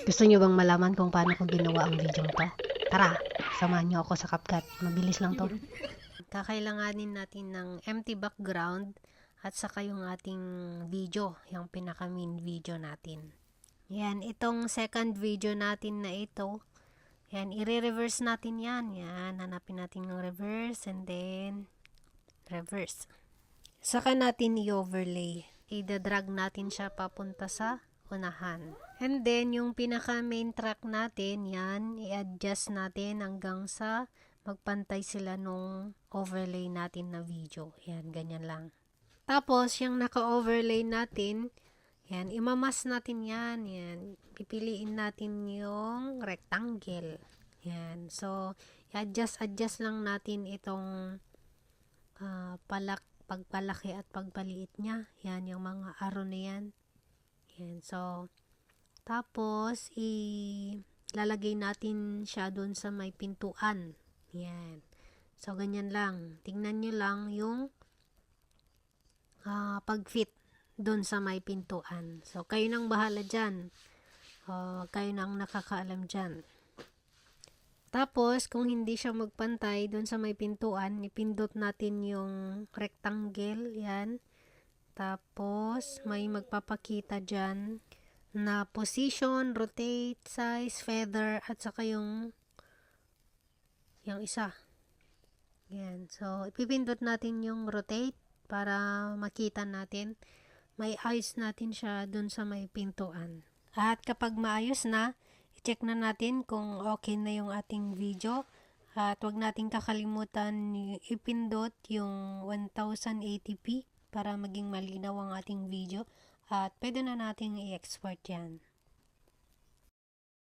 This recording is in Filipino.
Gusto nyo bang malaman kung paano ko ginawa ang video to? Tara, samahan nyo ako sa CapCut. Mabilis lang to. Kakailanganin natin ng empty background at saka yung ating video, yung pinaka main video natin. Yan, itong second video natin na ito, yan, i-reverse natin yan. Yan, hanapin natin yung reverse and then reverse. Saka natin i-overlay. I-drag natin siya papunta sa unahan. And then, yung pinaka main track natin, yan, i-adjust natin hanggang sa magpantay sila nung overlay natin na video. Yan, ganyan lang. Tapos, yung naka-overlay natin, yan, imamas natin yan. Yan, pipiliin natin yung rectangle. Yan, so, i-adjust-adjust lang natin itong ah, palak, pagpalaki at pagpaliit niya. Yan, yung mga arrow na yan. Yan, so, tapos, ilalagay natin siya doon sa may pintuan. Yan. So, ganyan lang. Tingnan nyo lang yung ah, pag-fit doon sa may pintuan. So, kayo nang bahala dyan. Ah, kayo nang nakakaalam dyan. Tapos, kung hindi siya magpantay doon sa may pintuan, ipindot natin yung rectangle, yan. Tapos, may magpapakita dyan na position, rotate, size, feather, at saka yung yung isa. Yan. So, ipipindot natin yung rotate para makita natin. May ayos natin siya dun sa may pintuan. At kapag maayos na, i-check na natin kung okay na yung ating video. At wag natin kakalimutan ipindot yung 1080p para maging malinaw ang ating video. At pwede na natin i-export yan.